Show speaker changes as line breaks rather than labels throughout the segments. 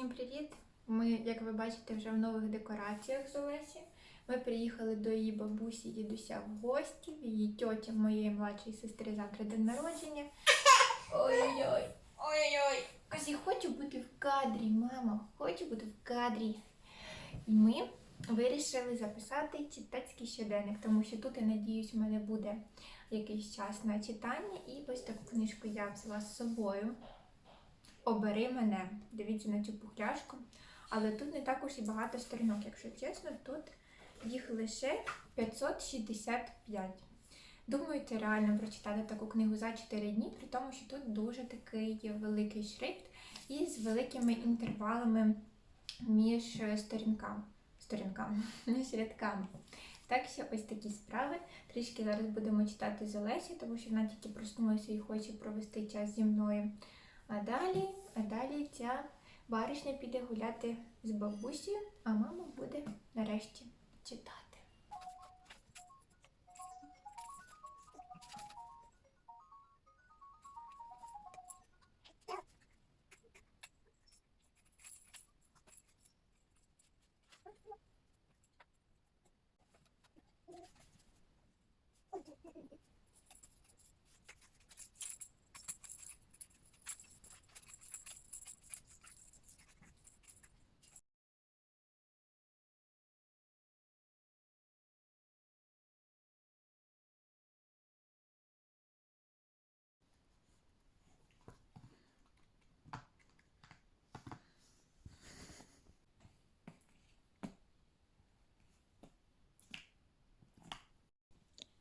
Всім привіт! Ми, як ви бачите, вже в нових декораціях з Олесі. Ми приїхали до її бабусі і дідуся в гості. Її тьотя моєї младшої сестри завтра день народження. Ой-ой-ой! Ой-ой-ой! Казі, хочу бути в кадрі, мама, хочу бути в кадрі. І ми вирішили записати читацький щоденник, тому що тут, я надіюсь, у мене буде якийсь час на читання. І ось таку книжку я взяла з собою. Обери мене. Дивіться на цю пухляшку. Але тут не також і багато сторінок, якщо чесно, тут їх лише 565. Думаю, це реально прочитати таку книгу за 4 дні, при тому, що тут дуже такий великий шрифт і з великими інтервалами між сторінками. Сторінками, між рядками. Так що ось такі справи. Трішки зараз будемо читати з Олесі, тому що вона тільки проснулася і хоче провести час зі мною. А далі, а далі ця баришня піде гуляти з бабусею, а мама буде нарешті читати.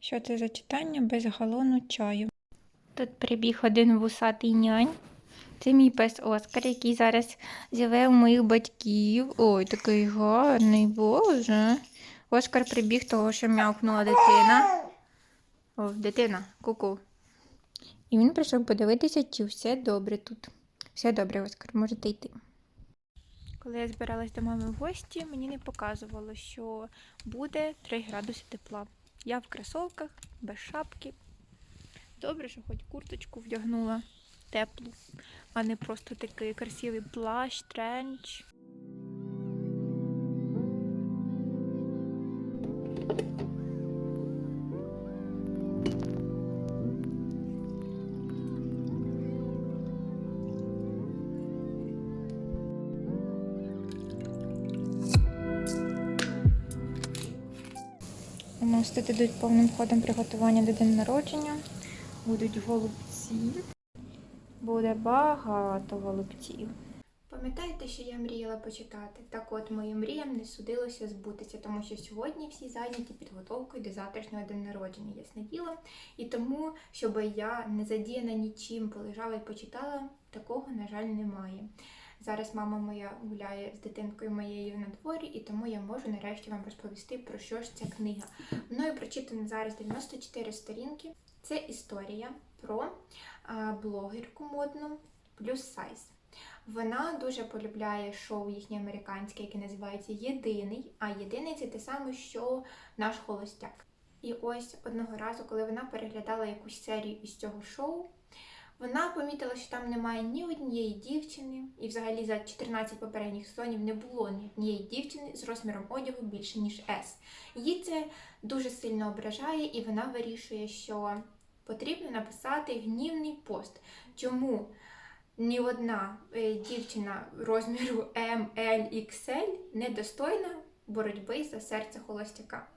Що це за читання без галону чаю? Тут прибіг один вусатий нянь. Це мій пес Оскар, який зараз живе у моїх батьків. Ой, такий гарний, боже. Оскар прибіг того, що м'явкнула дитина. О, дитина, ку-ку. І він прийшов подивитися, чи все добре тут. Все добре, Оскар, можете йти. Коли я збиралась до мами в гості, мені не показувало, що буде 3 градуси тепла. Я в кросовках, без шапки. Добре, що хоч курточку вдягнула теплу, а не просто такий красивий плащ, тренч. Тут ідуть повним ходом приготування до день народження. Будуть голубці. Буде багато голубців. Пам'ятаєте, що я мріяла почитати? Так от моїм мріям не судилося збутися, тому що сьогодні всі зайняті підготовкою до завтрашнього день народження, ясне діло. І тому, щоб я не задіяна нічим полежала і почитала, такого, на жаль, немає. Зараз мама моя гуляє з дитинкою моєю на дворі, і тому я можу нарешті вам розповісти, про що ж ця книга. Мною прочитано зараз 94 сторінки. Це історія про блогерку модну плюс сайз. Вона дуже полюбляє шоу їхнє американське, яке називається Єдиний. А єдиний це те саме, що наш холостяк. І ось одного разу, коли вона переглядала якусь серію із цього шоу, вона помітила, що там немає ні однієї дівчини, і взагалі за 14 попередніх сезонів не було ні однієї дівчини з розміром одягу більше, ніж S. Її це дуже сильно ображає, і вона вирішує, що потрібно написати гнівний пост. Чому ні одна е, дівчина розміру M, L, XL не достойна боротьби за серце холостяка?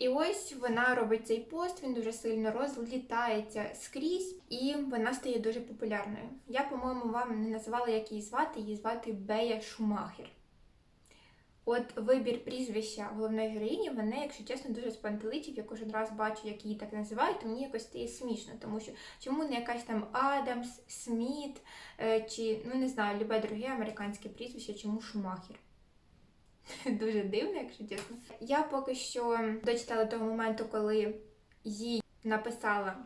І ось вона робить цей пост, він дуже сильно розлітається скрізь, і вона стає дуже популярною. Я, по-моєму, вам не називала, як її звати, її звати Бея Шумахер. От вибір прізвища головної героїні мене, якщо чесно, дуже спантеличив. Я кожен раз бачу, як її так називають, то мені якось стає смішно, тому що чому не якась там Адамс, Сміт е, чи ну не знаю, любе друге американське прізвище, чому Шумахер? Дуже дивно, якщо чесно. Я поки що дочитала того моменту, коли їй написала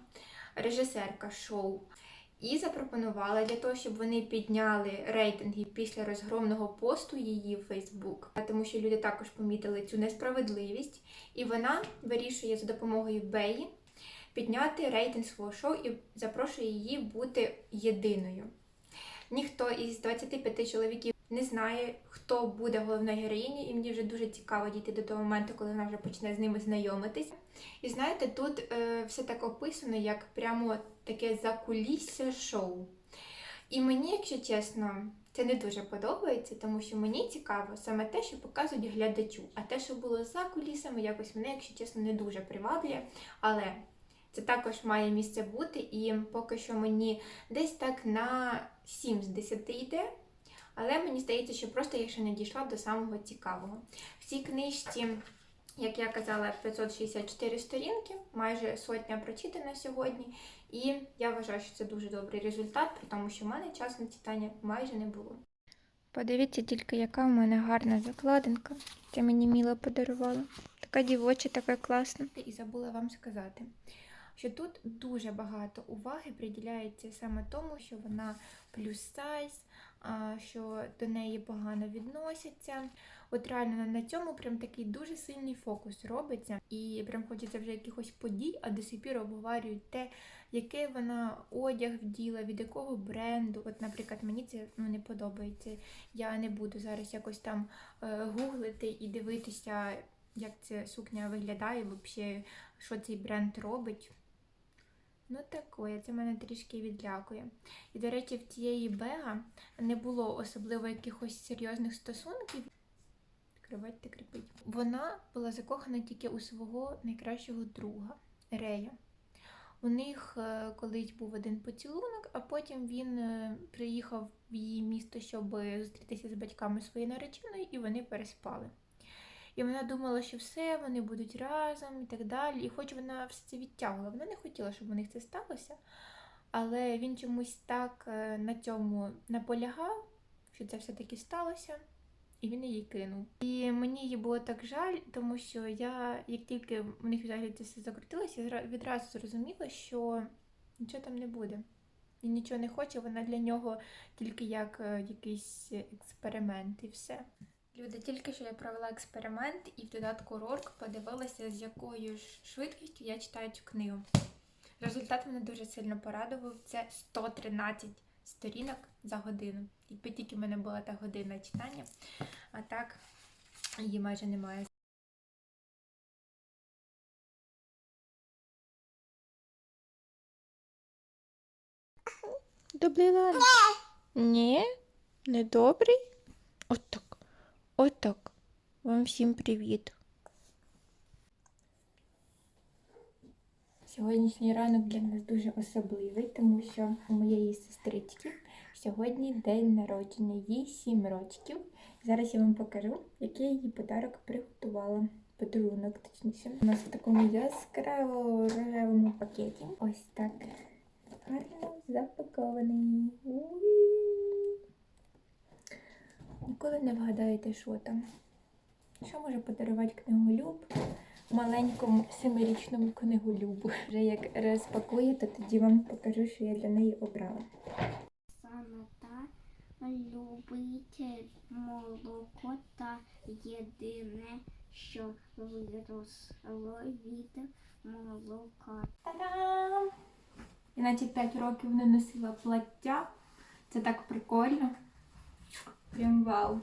режисерка шоу і запропонувала для того, щоб вони підняли рейтинги після розгромного посту її в Фейсбук, тому що люди також помітили цю несправедливість, і вона вирішує за допомогою Беї підняти рейтинг свого шоу і запрошує її бути єдиною. Ніхто із 25 чоловіків не знає, хто буде головною героїнею, і мені вже дуже цікаво дійти до того моменту, коли вона вже почне з ними знайомитись. І знаєте, тут е, все так описано, як прямо таке закулісся шоу. І мені, якщо чесно, це не дуже подобається, тому що мені цікаво саме те, що показують глядачу. А те, що було за кулісами, якось мене, якщо чесно, не дуже приваблює. Але це також має місце бути, і поки що мені десь так на 7 з 10 йде. Але мені здається, що просто я ще не дійшла до самого цікавого. В цій книжці, як я казала, 564 сторінки, майже сотня прочитана сьогодні. І я вважаю, що це дуже добрий результат, при тому, що в мене часу на читання майже не було. Подивіться тільки, яка в мене гарна закладинка. Це мені Міла подарувала. Така дівоча, така класна. І забула вам сказати, що тут дуже багато уваги приділяється саме тому, що вона плюс сайз, що до неї погано відносяться. От реально на цьому прям такий дуже сильний фокус робиться, і прям хочеться вже якихось подій, а до сих пір обговорюють те, яке вона одяг вділа, від якого бренду. От, наприклад, мені це ну, не подобається. Я не буду зараз якось там е, гуглити і дивитися, як ця сукня виглядає, взагалі, що цей бренд робить. Ну, такое, це мене трішки відлякує. І, до речі, в тієї Бега не було особливо якихось серйозних стосунків. Кривать та. Вона була закохана тільки у свого найкращого друга Рея. У них е, колись був один поцілунок, а потім він е, приїхав в її місто, щоб зустрітися з батьками своєї нареченої, і вони переспали. І вона думала, що все, вони будуть разом і так далі. І хоч вона все це відтягувала, вона не хотіла, щоб у них це сталося. Але він чомусь так е, на цьому наполягав, що це все-таки сталося, і він її кинув. І мені її було так жаль, тому що я, як тільки в них взагалі це все закрутилося, я відразу зрозуміла, що нічого там не буде. Він нічого не хоче, вона для нього тільки як е, якийсь експеримент і все. Люди, тільки що я провела експеримент і в додатку Рорк подивилася, з якою ж швидкістю я читаю цю книгу. Результат мене дуже сильно порадував. Це 113 сторінок за годину. Якби тільки в мене була та година читання, а так її майже немає. Добрий ланч. Ні, не добрий. Отак. Отак. Вам всім привіт. Сьогоднішній ранок для нас дуже особливий, тому що у моєї сестрички сьогодні день народження, їй 7 років. Зараз я вам покажу, який їй подарок приготувала. Подарунок, точніше. У нас в такому яскраво рожевому пакеті. Ось так. Гарно запакований. Ніколи не вгадаєте, що там. Що може подарувати книголюб маленькому семирічному книголюбу? Вже як розпакує, то тоді вам покажу, що я для неї обрала.
Саме та любить молоко та єдине, що виросло від молока.
Та-дам! Я наче 5 років не носила плаття. Це так прикольно. Прям вау.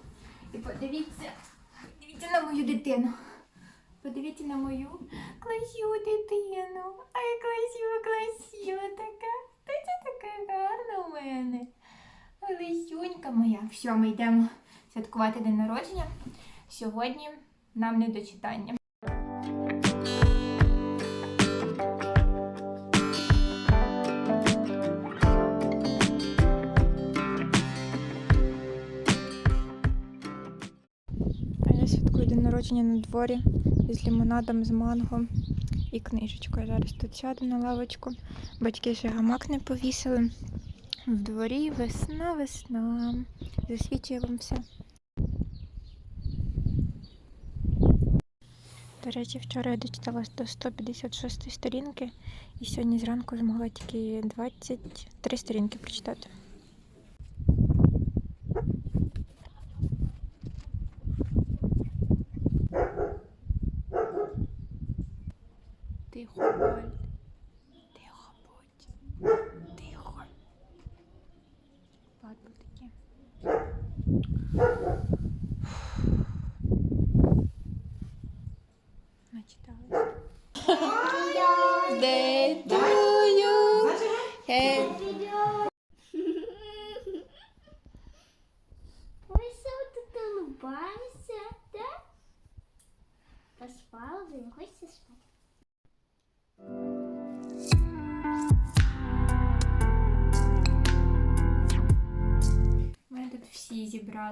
І подивіться, подивіться на мою дитину. Подивіться на мою класю дитину. Ай, класю, класю така. Та це така гарна у мене. Лисюнька моя. Все, ми йдемо святкувати день народження. Сьогодні нам не до читання. Народження на дворі з лимонадом, з манго і книжечкою. Зараз тут сяду на лавочку. Батьки ще гамак не повісили. В дворі весна, весна. Засвічує вам все. До речі, вчора я дочиталась до 156 сторінки, і сьогодні зранку змогла тільки 23 сторінки прочитати.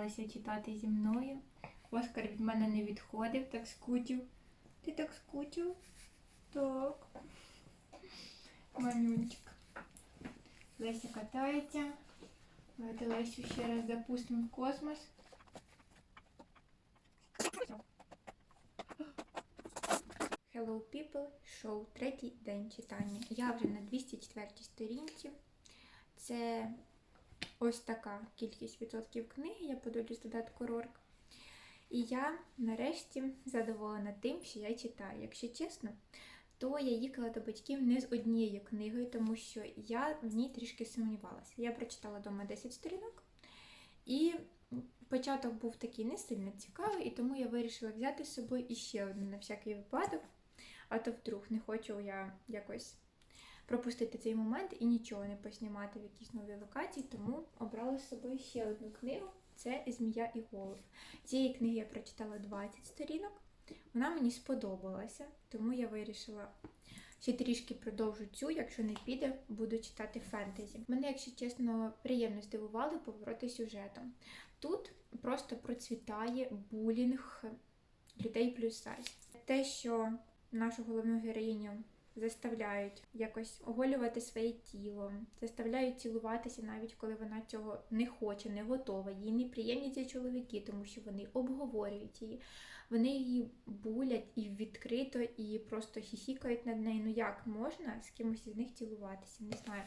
Всі читати зі мною. Оскар від мене не відходив, так скучив. Ти так скучив? Так. Мамюнчик. Леся катається. Давайте Лесю ще раз запустимо в космос. Hello People, шоу третій день читання. Я вже на 204 сторінці. Це ось така кількість відсотків книги, я подивлюсь додатку Рорк. І я нарешті задоволена тим, що я читаю. Якщо чесно, то я їхала до батьків не з однією книгою, тому що я в ній трішки сумнівалася. Я прочитала вдома 10 сторінок, і початок був такий не сильно цікавий, і тому я вирішила взяти з собою іще одну на всякий випадок. А то вдруг не хочу я якось пропустити цей момент і нічого не поснімати в якійсь новій локації, тому обрала з собою ще одну книгу. Це Змія і голуб. Цієї книги я прочитала 20 сторінок. Вона мені сподобалася, тому я вирішила ще трішки продовжу цю, якщо не піде, буду читати фентезі. Мене, якщо чесно, приємно здивували повороти сюжету. Тут просто процвітає булінг людей плюс сайз. Те, що нашу головну героїню заставляють якось оголювати своє тіло, заставляють цілуватися навіть коли вона цього не хоче, не готова. Їй неприємні ці чоловіки, тому що вони обговорюють її, вони її булять і відкрито, і просто хіхікають над нею. Ну як можна з кимось із них цілуватися? Не знаю.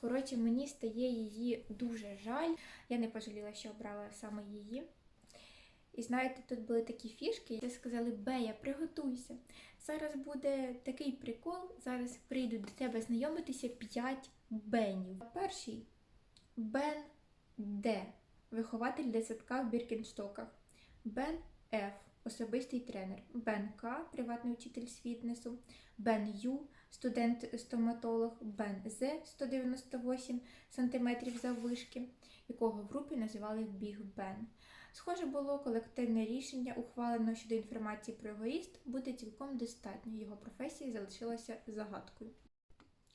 Коротше, мені стає її дуже жаль. Я не пожаліла, що обрала саме її. І знаєте, тут були такі фішки, де сказали, Бея, приготуйся. Зараз буде такий прикол. Зараз прийдуть до тебе знайомитися 5 бенів. Перший Бен Д, вихователь десятка в Біркінштоках. Бен Ф, особистий тренер. Бен К, приватний учитель з фітнесу. Бен Ю, студент-стоматолог. Бен З, 198 см заввишки, якого в групі називали Біг Бен. Схоже було, колективне рішення, ухвалено щодо інформації про егоїст, буде цілком достатньо. Його професія залишилася загадкою.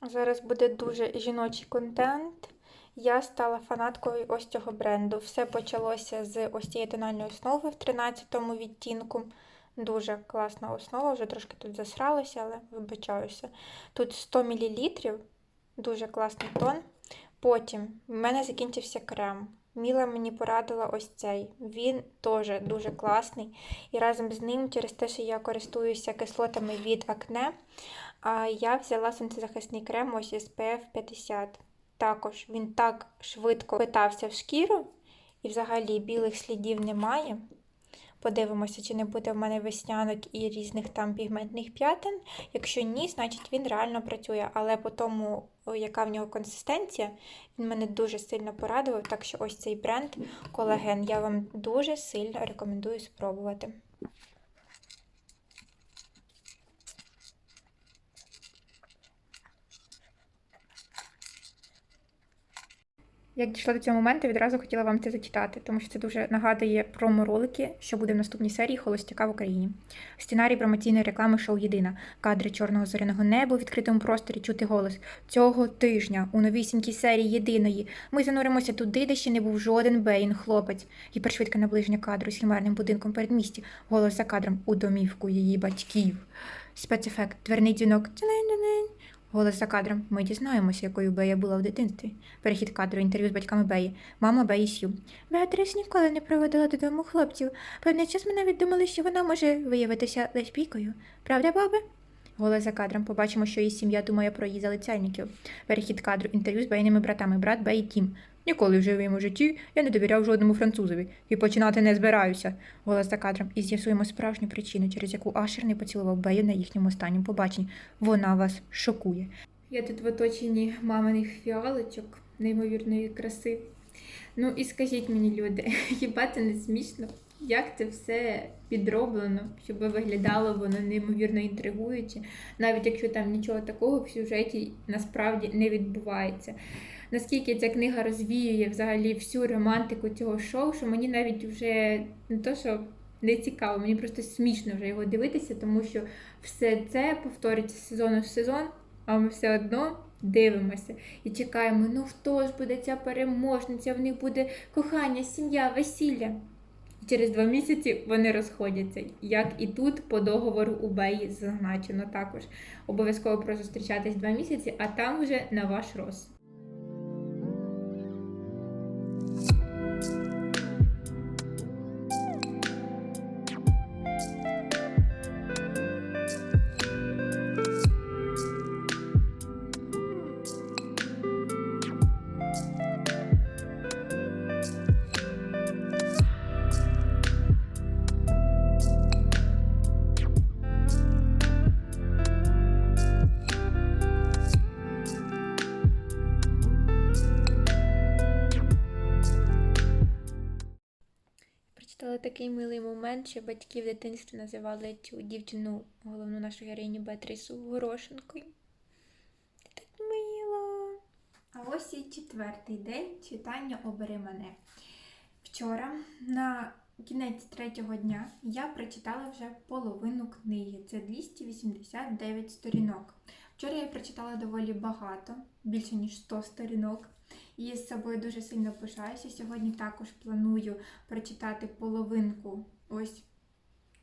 Зараз буде дуже жіночий контент. Я стала фанаткою ось цього бренду. Все почалося з ось цієї тональної основи в 13-му відтінку. Дуже класна основа, вже трошки тут засралося, але вибачаюся. Тут 100 мл, дуже класний тон. Потім в мене закінчився крем. Міла мені порадила ось цей. Він теж дуже класний. І разом з ним, через те, що я користуюся кислотами від акне, я взяла сонцезахисний крем ось SPF 50. Також він так швидко питався в шкіру, і взагалі білих слідів немає. Подивимося, чи не буде в мене веснянок і різних там пігментних п'ятин. Якщо ні, значить він реально працює. Але по тому, яка в нього консистенція, він мене дуже сильно порадував. Так що ось цей бренд колаген я вам дуже сильно рекомендую спробувати. Як дійшла до цього моменту, відразу хотіла вам це зачитати, тому що це дуже нагадує промо-ролики, що буде в наступній серії Холостяка в Україні. Сценарій промоційної реклами шоу Єдина. Кадри чорного зоряного неба у відкритому просторі чути голос. Цього тижня у новісінькій серії єдиної ми зануримося туди, де ще не був жоден Бейн хлопець. Гіпершвидке наближення кадру з хімерним будинком передмісті. Голос за кадром у домівку її батьків. Спецефект, дверний дзвінок. Тюнень-тюнень. Голос за кадром. Ми дізнаємося, якою Бея була в дитинстві. Перехід кадру, інтерв'ю з батьками Беї. Мама Беї Сью. Беатрис ніколи не проводила додому хлопців. Певний час ми навіть думали, що вона може виявитися лесбійкою. Правда, баби? Голос за кадром. Побачимо, що її сім'я думає про її залицяльників. Перехід кадру, інтерв'ю з Бейними братами. Брат Бей Тім. Ніколи в живому житті я не довіряв жодному французові і починати не збираюся. Голос за кадром. І з'ясуємо справжню причину, через яку Ашер не поцілував Бею на їхньому останньому побаченні. Вона вас шокує. Я тут в оточенні маминих фіалочок, неймовірної краси. Ну і скажіть мені, люди, хіба це не смішно? Як це все підроблено, щоб виглядало воно неймовірно інтригуюче, навіть якщо там нічого такого в сюжеті насправді не відбувається. Наскільки ця книга розвіює взагалі всю романтику цього шоу, що мені навіть вже не то, що не цікаво, мені просто смішно вже його дивитися, тому що все це повторюється з сезону в сезон, а ми все одно дивимося і чекаємо, ну хто ж буде ця переможниця, в них буде кохання, сім'я, весілля. Через два місяці вони розходяться, як і тут по договору у Беї зазначено також. Обов'язково прозустрічатись два місяці, а там вже на ваш роз. Милий батьки в дитинстві називали цю дівчину, головну нашу героїню Беатрису Горошинкою. Це так мило. А ось і четвертий день читання обери мене. Вчора на кінець третього дня я прочитала вже половину книги. Це 289 сторінок. Вчора я прочитала доволі багато, більше ніж 100 сторінок. І з собою дуже сильно пишаюся. Сьогодні також планую прочитати половинку ось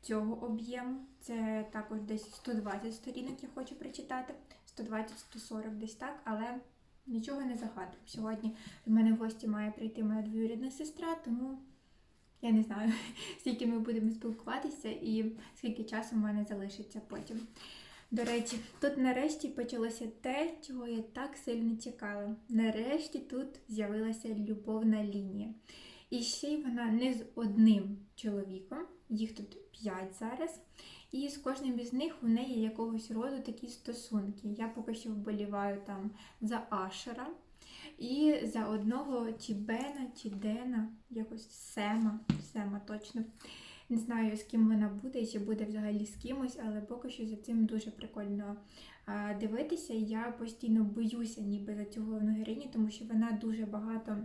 цього об'єму. Це також десь 120 сторінок я хочу прочитати, 120-140 десь так, але нічого не загадую. Сьогодні до мене в гості має прийти моя двоюрідна сестра, тому я не знаю, скільки ми будемо спілкуватися і скільки часу в мене залишиться потім. До речі, тут нарешті почалося те, чого я так сильно чекала. Нарешті тут з'явилася любовна лінія. І ще й вона не з одним чоловіком, їх тут п'ять зараз. І з кожним із них у неї якогось роду такі стосунки. Я поки що вболіваю там за Ашера і за одного чи Бена, чи Дена, якось Сема, Сема точно. Не знаю, з ким вона буде, чи буде взагалі з кимось, але поки що за цим дуже прикольно дивитися. Я постійно боюся ніби за цю головну героїню, тому що вона дуже багато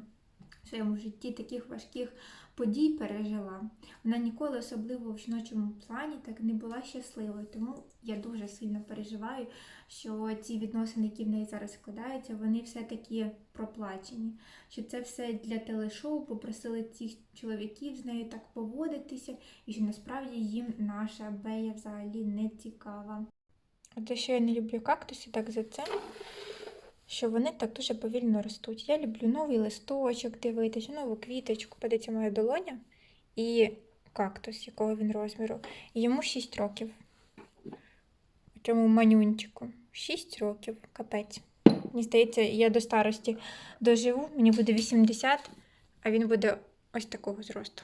в своєму житті таких важких подій пережила. Вона ніколи, особливо в жіночому плані, так не була щасливою. Тому я дуже сильно переживаю, що ці відносини, які в неї зараз складаються, вони все-таки проплачені. Що це все для телешоу попросили цих чоловіків з нею так поводитися, і що насправді їм наша бея взагалі не цікава. За що я не люблю кактуси, так за це, що вони так дуже повільно ростуть. Я люблю новий листочок дивитися, нову квіточку. Подивіться моя долоня і кактус, якого він розміру. Йому 6 років. Цьому манюнчику. 6 років, капець. Мені здається, я до старості доживу, мені буде 80, а він буде ось такого зросту.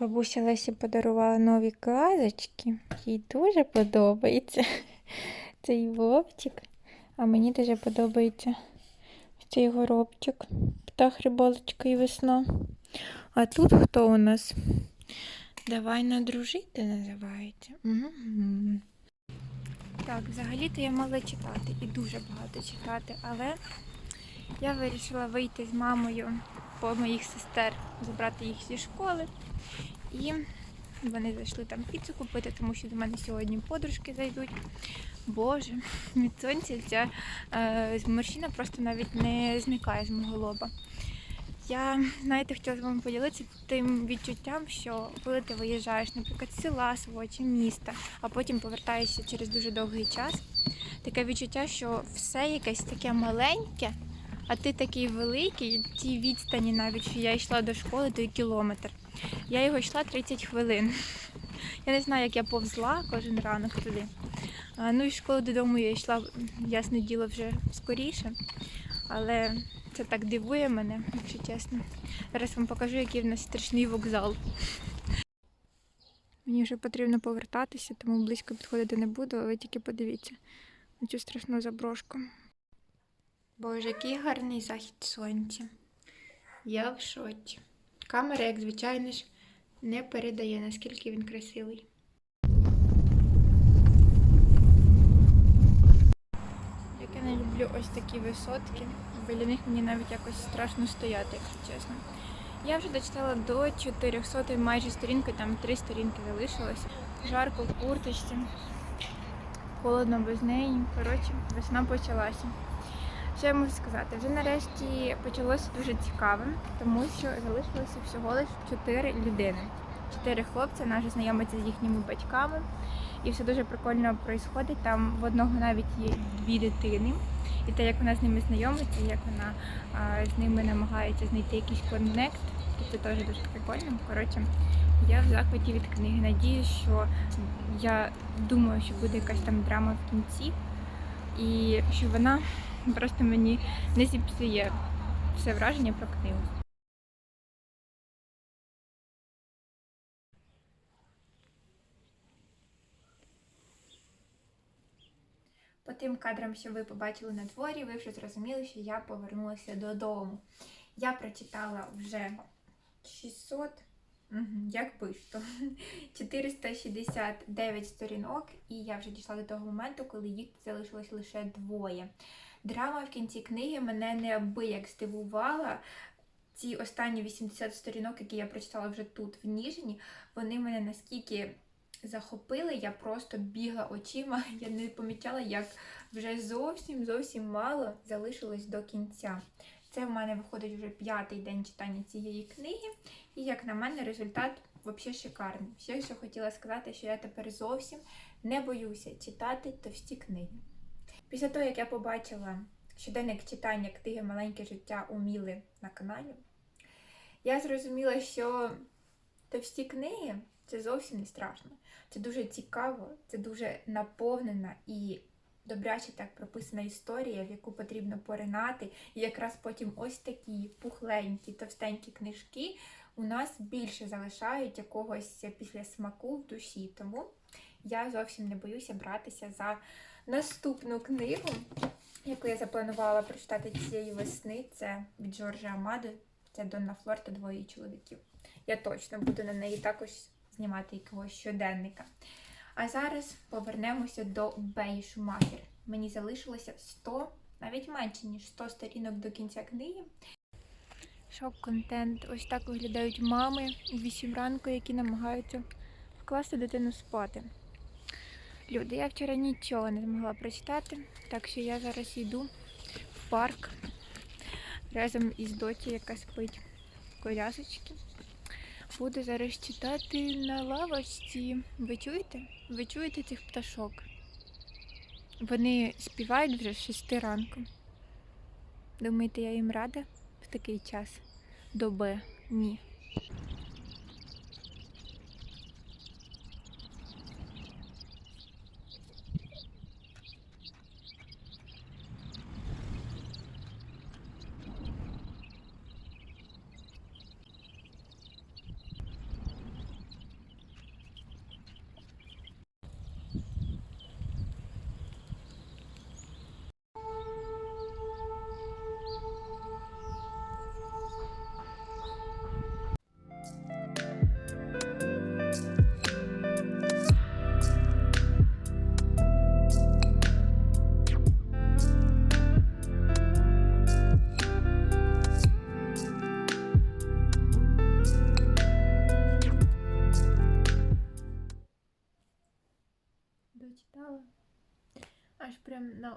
Бабуся Лесі подарувала нові казочки. Їй дуже подобається цей вовчик. А мені дуже подобається цей горобчик. Птах риболочка і весна. А тут хто у нас? Давай надружити називається. Угу. Так, взагалі-то я мала читати і дуже багато читати, але я вирішила вийти з мамою по моїх сестер, забрати їх зі школи. І вони зайшли там піцу купити, тому що до мене сьогодні подружки зайдуть. Боже, від сонця ця е, морщина просто навіть не зникає з мого лоба. Я, знаєте, хотіла з вами поділитися тим відчуттям, що коли ти виїжджаєш, наприклад, з села свого чи міста, а потім повертаєшся через дуже довгий час, таке відчуття, що все якесь таке маленьке, а ти такий великий, ті відстані навіть, що я йшла до школи, той кілометр. Я його йшла 30 хвилин. Я не знаю, як я повзла кожен ранок туди. Ну і з школи додому я йшла, ясне діло, вже скоріше. Але це так дивує мене, якщо чесно. Зараз вам покажу, який в нас страшний вокзал. Мені вже потрібно повертатися, тому близько підходити не буду, але тільки подивіться на цю страшну заброшку. Боже, який гарний захід сонця. Я в шоці. Камера, як звичайно ж, не передає, наскільки він красивий. Як я не люблю ось такі висотки. Біля них мені навіть якось страшно стояти, якщо чесно. Я вже дочитала до 400 майже сторінки, там три сторінки залишилось. Жарко в курточці, холодно без неї. Коротше, весна почалася. Що я можу сказати? Вже нарешті почалося дуже цікаве, тому що залишилося всього лише чотири людини. Чотири хлопця, наші знайомиться з їхніми батьками. І все дуже прикольно відбувається. Там в одного навіть є дві дитини. І те, як вона з ними знайомиться, як вона а, з ними намагається знайти якийсь коннект, це теж дуже прикольно. Коротше, я в захваті від книги. Надію, що я думаю, що буде якась там драма в кінці, і що вона просто мені не зіпсує все враження про книгу. По тим кадрам, що ви побачили на дворі, ви вже зрозуміли, що я повернулася додому. Я прочитала вже 600, угу, як пишто, 469 сторінок, і я вже дійшла до того моменту, коли їх залишилось лише двоє. Драма в кінці книги мене неабияк здивувала. Ці останні 80 сторінок, які я прочитала вже тут, в Ніжині, вони мене наскільки захопили, я просто бігла очима, я не помічала, як вже зовсім зовсім мало залишилось до кінця. Це в мене виходить вже п'ятий день читання цієї книги, і як на мене, результат взагалі шикарний. Ще що хотіла сказати, що я тепер зовсім не боюся читати товсті книги. Після того, як я побачила щоденник читання книги Маленьке життя у Міли на каналі, я зрозуміла, що товсті книги це зовсім не страшно. Це дуже цікаво, це дуже наповнена і добряче так прописана історія, в яку потрібно поринати. І якраз потім ось такі пухленькі, товстенькі книжки у нас більше залишають якогось після смаку в душі. Тому я зовсім не боюся братися за наступну книгу, яку я запланувала прочитати цієї весни. Це від Джорджа Амади. Це Донна Флор та двоє чоловіків. Я точно буду на неї також знімати якогось щоденника. А зараз повернемося до Беї Шумахер. Мені залишилося 100, навіть менше, ніж 100 сторінок до кінця книги. Шок-контент. Ось так виглядають мами у 8 ранку, які намагаються вкласти дитину спати. Люди, я вчора нічого не змогла прочитати, так що я зараз йду в парк разом із доті, яка спить в колясочці. Буду зараз читати на лавочці. Ви чуєте? Ви чуєте цих пташок? Вони співають вже з 6 ранку. Думаєте, я їм рада в такий час? Доби? Ні.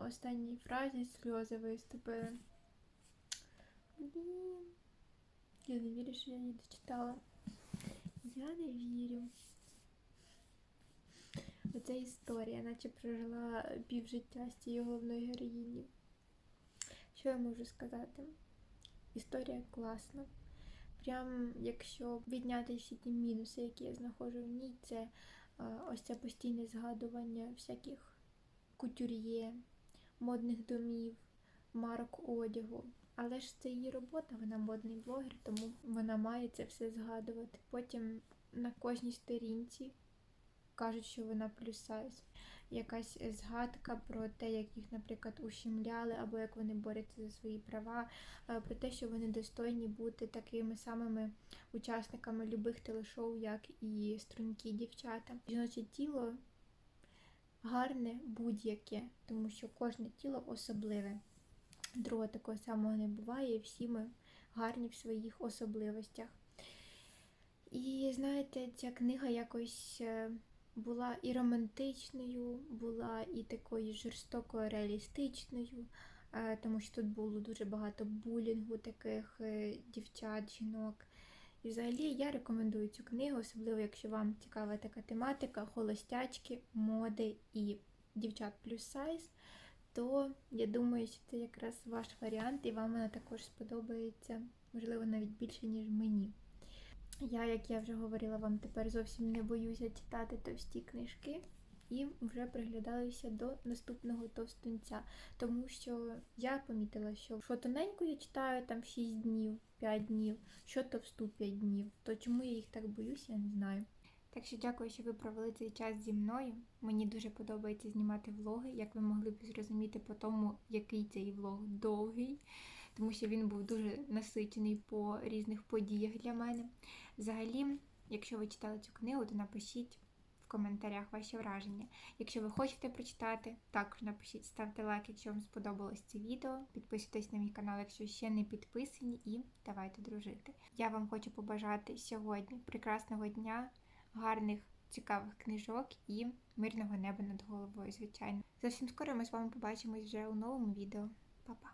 Останній фразі сльози виступили. Блін. Я не вірю, що я її дочитала. Я не вірю. Оця історія, наче прожила півжиття з цієї головної героїні. Що я можу сказати? Історія класна. Прям якщо відняти всі ті мінуси, які я знаходжу в ній, це ось це постійне згадування всяких кутюр'є, модних домів, марок одягу. Але ж це її робота, вона модний блогер, тому вона має це все згадувати. Потім на кожній сторінці кажуть, що вона плюс сайз. Якась згадка про те, як їх, наприклад, ущемляли, або як вони борються за свої права, е, про те, що вони достойні бути такими самими учасниками любих телешоу, як і стрункі дівчата. Жіноче тіло гарне будь-яке, тому що кожне тіло особливе. Другого такого самого не буває, і всі ми гарні в своїх особливостях. І знаєте, ця книга якось е, була і романтичною, була і такою жорстоко реалістичною, е, тому що тут було дуже багато булінгу таких е, дівчат, жінок. І взагалі я рекомендую цю книгу, особливо якщо вам цікава така тематика, холостячки, моди і дівчат плюс сайз, то я думаю, що це якраз ваш варіант, і вам вона також сподобається, можливо, навіть більше, ніж мені. Я, як я вже говорила вам, тепер зовсім не боюся читати товсті книжки і вже приглядаюся до наступного товстунця. Тому що я помітила, що що тоненьку я читаю там 6 днів, 5 днів, що товсту 5 днів. То чому я їх так боюсь, я не знаю. Так що дякую, що ви провели цей час зі мною. Мені дуже подобається знімати влоги, як ви могли б зрозуміти по тому, який цей влог довгий, тому що він був дуже насичений по різних подіях для мене. Взагалі, якщо ви читали цю книгу, то напишіть в коментарях ваші враження. Якщо ви хочете прочитати, також напишіть, ставте лайк, якщо вам сподобалось це відео. Підписуйтесь на мій канал, якщо ще не підписані, і давайте дружити. Я вам хочу побажати сьогодні прекрасного дня, гарних, цікавих книжок і мирного неба над головою, звичайно. Зовсім скоро ми з вами побачимось вже у новому відео. Па-па!